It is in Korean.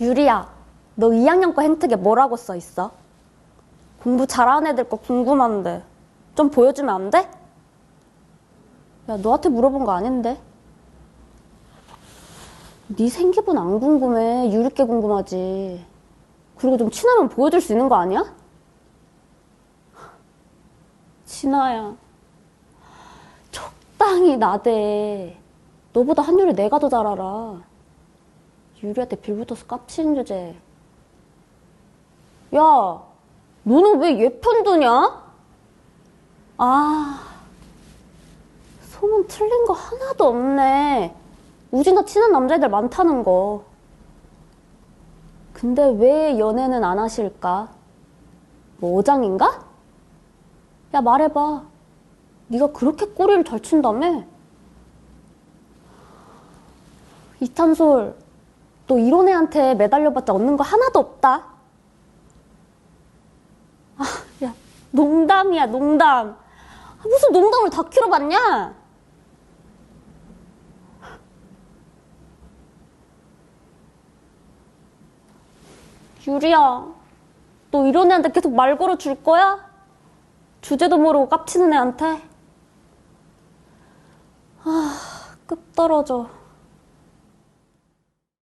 유리야, 너 2학년 거 행특에 뭐라고 써 있어? 공부 잘하는 애들 거 궁금한데 좀 보여주면 안 돼? 야, 너한테 물어본 거 아닌데? 네 생기분 안 궁금해. 유리께 궁금하지. 그리고 좀 친하면 보여줄 수 있는 거 아니야? 진아야. 적당히 나대. 너보다 한율이 내가 더 잘 알아. 유리한테 빌붙어서 깝치는 주제. 야, 너는 왜얘 편 드냐? 아, 소문 틀린 거 하나도 없네. 우진아 친한 남자애들 많다는 거. 근데 왜 연애는 안 하실까? 뭐 어장인가? 야 말해봐. 네가 그렇게 꼬리를 잘 친다며? 이탄솔, 너 이런 애한테 매달려봤자 얻는 거 하나도 없다. 아, 야, 농담이야, 농담. 아, 무슨 농담을 다큐로 봤냐? 유리야, 너 이런 애한테 계속 말 걸어 줄 거야? 주제도 모르고 깝치는 애한테? 아, 끝 떨어져.